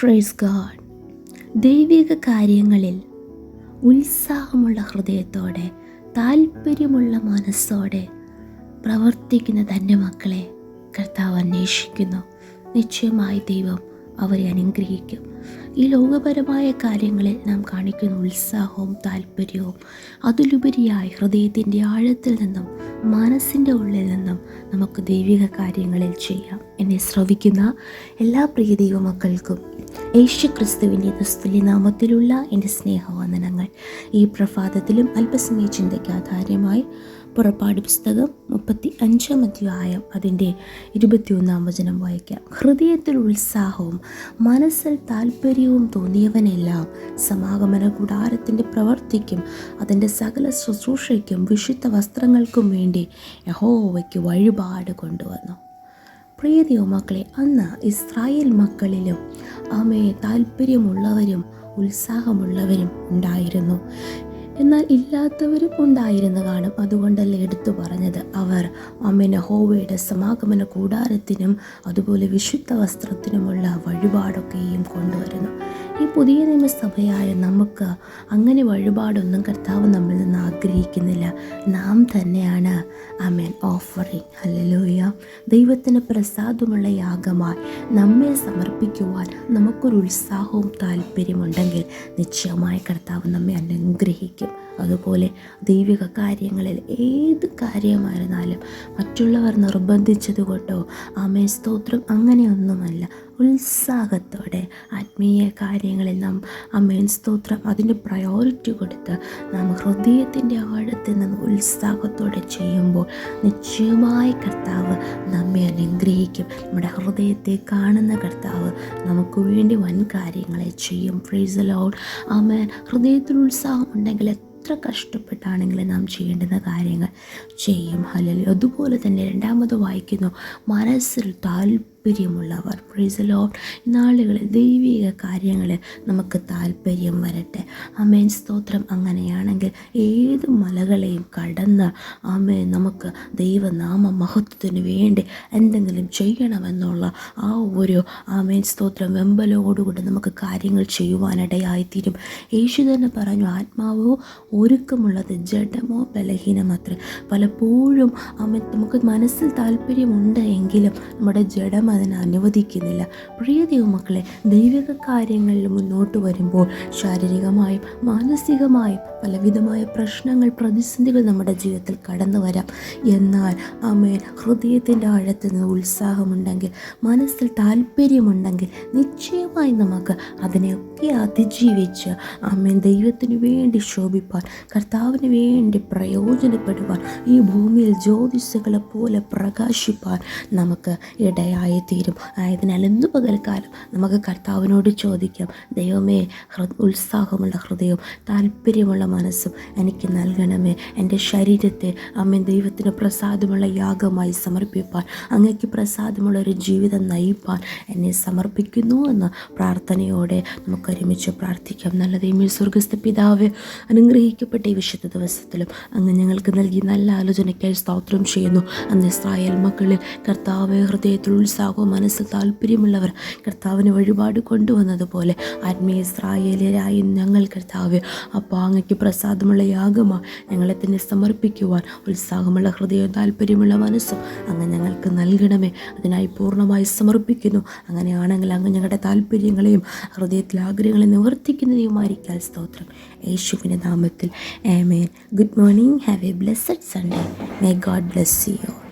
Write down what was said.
Praise God ദൈവിക കാര്യങ്ങളിൽ ഉത്സാഹമുള്ള ഹൃദയത്തോടെ താല്പര്യമുള്ള മനസ്സോടെ പ്രവർത്തിക്കുന്ന തന്റെ മക്കളെ കർത്താവ് അന്വേഷിക്കുന്നു. നിശ്ചയമായി ദൈവം അവരെ അനുഗ്രഹിക്കും. ഈ ലോകപരമായ കാര്യങ്ങളിൽ നാം കാണിക്കുന്ന ഉത്സാഹവും താല്പര്യവും അതിലുപരിയായി ഹൃദയത്തിന്റെ ആഴത്തിൽ നിന്നും മനസ്സിന്റെ ഉള്ളിൽ നിന്നും നമുക്ക് ദൈവിക കാര്യങ്ങളിൽ ചെയ്യാം. എന്നെ ശ്രവിക്കുന്ന എല്ലാ പ്രിയ ദൈവമക്കൾക്കും യേശു ക്രിസ്തുവിന്റെ ദുസ്തുല്യ നാമത്തിലുള്ള എന്റെ സ്നേഹവന്ദനങ്ങൾ. ഈ പ്രഭാതത്തിലും അല്പസമയ ചിന്തയ്ക്ക് ആധാരമായി പുറപ്പാട് പുസ്തകം മുപ്പത്തി അഞ്ചാം അധ്യായം അതിന്റെ ഇരുപത്തിയൊന്നാം വചനം വായിക്കാം. ഹൃദയത്തിൽ ഉത്സാഹവും മനസ്സിൽ താല്പര്യവും തോന്നിയവനെല്ലാം സമാഗമന കൂടാരത്തിന്റെ പ്രവർത്തിക്കും അതിന്റെ സകല ശുശ്രൂഷയ്ക്കും വിശുദ്ധ വസ്ത്രങ്ങൾക്കും വേണ്ടി യഹോവയ്ക്ക് വഴിപാട് കൊണ്ടുവന്നു. പ്രിയ ദൈവമക്കളെ അന്ന് ഇസ്രായേൽ മക്കളിലും ആമയെ താല്പര്യമുള്ളവരും ഉത്സാഹമുള്ളവരും ഉണ്ടായിരുന്നു. എന്നാൽ ഇല്ലാത്തവരും ഉണ്ടായിരുന്നു കാണും അതുകൊണ്ടല്ലേ എടുത്തു പറഞ്ഞത്. അവർ അമ്മന ഹോവയുടെ സമാഗമന കൂടാരത്തിനും അതുപോലെ വിശുദ്ധ വസ്ത്രത്തിനുമുള്ള വഴിപാടൊക്കെയും കൊണ്ടുവരുന്നു. ഈ പുതിയ നിയമസഭയായ നമുക്ക് അങ്ങനെ വഴിപാടൊന്നും കർത്താവ് നമ്മിൽ നിന്ന് ആഗ്രഹിക്കുന്നില്ല. നാം തന്നെയാണ് അമേൻ ഓഫറിങ് അല്ലലോയ ദൈവത്തിന് പ്രസാദമുള്ള യാഗമായി നമ്മെ സമർപ്പിക്കുവാൻ നമുക്കൊരു ഉത്സാഹവും താല്പര്യമുണ്ടെങ്കിൽ നിശ്ചയമായി കർത്താവ് നമ്മെ അനുഗ്രഹിക്കും. അതുപോലെ ദൈവിക കാര്യങ്ങളിൽ ഏത് കാര്യമായിരുന്നാലും മറ്റുള്ളവർ നിർബന്ധിച്ചത് കൊണ്ടോ ആമേ സ്തോത്രം അങ്ങനെയൊന്നുമല്ല. ഉത്സാഹത്തോടെ ആത്മീയ കാര്യങ്ങളിൽ നാം അമ്മേൻ സ്തോത്രം അതിന് പ്രയോറിറ്റി കൊടുത്ത് നാം ഹൃദയത്തിന്റെ ആഴത്തിൽ നിന്ന് ഉത്സാഹത്തോടെ ചെയ്യുമ്പോൾ നിശ്ചയമായി കർത്താവ് നമ്മെ അനുഗ്രഹിക്കും. നമ്മുടെ ഹൃദയത്തെ കാണുന്ന കർത്താവ് നമുക്ക് വേണ്ടി വൻ കാര്യങ്ങളെ ചെയ്യും. ഫ്രീസ് ലോഡ് ആമേൻ ഹൃദയത്തിൽ ഉത്സാഹം ഉണ്ടെങ്കിൽ എത്ര കഷ്ടപ്പെട്ടാണെങ്കിലും നാം ചെയ്യേണ്ടുന്ന കാര്യങ്ങൾ ചെയ്യും. ഹലലി അതുപോലെ തന്നെ രണ്ടാമത് വായിക്കുന്നു. മനസ്സിൽ താല്പര്യമുള്ളവർ. ഫ്രീസലോ നാളുകളിൽ ദൈവിക കാര്യങ്ങളിൽ നമുക്ക് താല്പര്യം വരട്ടെ. അമേൻ സ്തോത്രം അങ്ങനെയാണെങ്കിൽ ഏത് മലകളെയും കടന്ന് അമേ നമുക്ക് ദൈവനാമ മഹത്വത്തിന് വേണ്ടി എന്തെങ്കിലും ചെയ്യണമെന്നുള്ള ആ ഒരു ആമേൻ സ്തോത്രം വെമ്പലോടുകൂടി നമുക്ക് കാര്യങ്ങൾ ചെയ്യുവാനിടയായിത്തീരും. യേശു തന്നെ പറഞ്ഞു ആത്മാവോ ഒരുക്കമുള്ളത് ജഡമോ ബലഹീനമത്രേ? പലപ്പോഴും അമ്മ നമുക്ക് മനസ്സിൽ താല്പര്യമുണ്ട് എങ്കിലും നമ്മുടെ ജഡം അതിനെ അനുവദിക്കുന്നില്ല. പ്രിയ ദൈവമക്കളെ ദൈവിക കാര്യങ്ങളിൽ മുന്നോട്ട് വരുമ്പോൾ ശാരീരികമായും മാനസികമായും പലവിധമായ പ്രശ്നങ്ങൾ പ്രതിസന്ധികൾ നമ്മുടെ ജീവിതത്തിൽ കടന്നു വരാം. എന്നാൽ അമ്മേൻ ഹൃദയത്തിന്റെ ആഴത്തിൽ നിന്ന് ഉത്സാഹമുണ്ടെങ്കിൽ മനസ്സിൽ താല്പര്യമുണ്ടെങ്കിൽ നിശ്ചയമായി നമുക്ക് അതിനെയൊക്കെ അതിജീവിച്ച് അമ്മേൻ ദൈവത്തിന് വേണ്ടി ശോഭിപ്പാൻ കർത്താവിന് വേണ്ടി പ്രയോജനപ്പെടുവാൻ ഈ ഭൂമിയിൽ ജ്യോതിസുകളെ പോലെ പ്രകാശിപ്പാൻ നമുക്ക് ഇടയായി തീരും. ആയതിനാൽ എന്തു പകൽക്കാലം നമുക്ക് കർത്താവിനോട് ചോദിക്കാം ദൈവമേ ഉത്സാഹമുള്ള ഹൃദയവും താല്പര്യമുള്ള മനസ്സും എനിക്ക് നൽകണമേ. എന്റെ ശരീരത്തെ അമ്മ ദൈവത്തിന് പ്രസാദമുള്ള യാഗമായി സമർപ്പിപ്പാൻ അങ്ങയ്ക്ക് പ്രസാദമുള്ള ഒരു ജീവിതം നയിപ്പാൻ എന്നെ സമർപ്പിക്കുന്നു എന്ന പ്രാർത്ഥനയോടെ നമുക്ക് ഒരുമിച്ച് പ്രാർത്ഥിക്കാം. നല്ല ദൈവം സ്വർഗസ്ഥ പിതാവ് അനുഗ്രഹിക്കപ്പെട്ട ഈ വിശുദ്ധ ദിവസത്തിലും അങ്ങ് ഞങ്ങൾക്ക് നൽകി നല്ല ആലോചനയ്ക്കായി സ്തോത്രം ചെയ്യുന്നു. അന്ന് ഇസ്രായേൽ മക്കളിൽ കർത്താവ് ഹൃദയത്തിൽ ഉത്സാഹവും മനസ്സ് താല്പര്യമുള്ളവർ കർത്താവിന് വഴിപാട് കൊണ്ടുവന്നതുപോലെ ആത്മീയ ഇസ്രായേലരായി ഞങ്ങൾ കർത്താവ് അപ്പോൾ അങ്ങയ്ക്ക് പ്രസാദമുള്ള യാഗമാണ് ഞങ്ങളെ തന്നെ സമർപ്പിക്കുവാൻ ഉത്സാഹമുള്ള ഹൃദയവും താല്പര്യമുള്ള മനസ്സും അങ്ങ് ഞങ്ങൾക്ക് നൽകണമേ. അതിനായി പൂർണമായി സമർപ്പിക്കുന്നു. അങ്ങനെയാണെങ്കിൽ അങ്ങ് ഞങ്ങളുടെ താല്പര്യങ്ങളെയും ഹൃദയത്തിലെ ആഗ്രഹങ്ങളെ നിവർത്തിക്കുന്നതുമായിരിക്കാൻ സ്തോത്രം. യേശുവിന്റെ നാമത്തിൽ. Amen good morning. Have a blessed Sunday. May God bless you.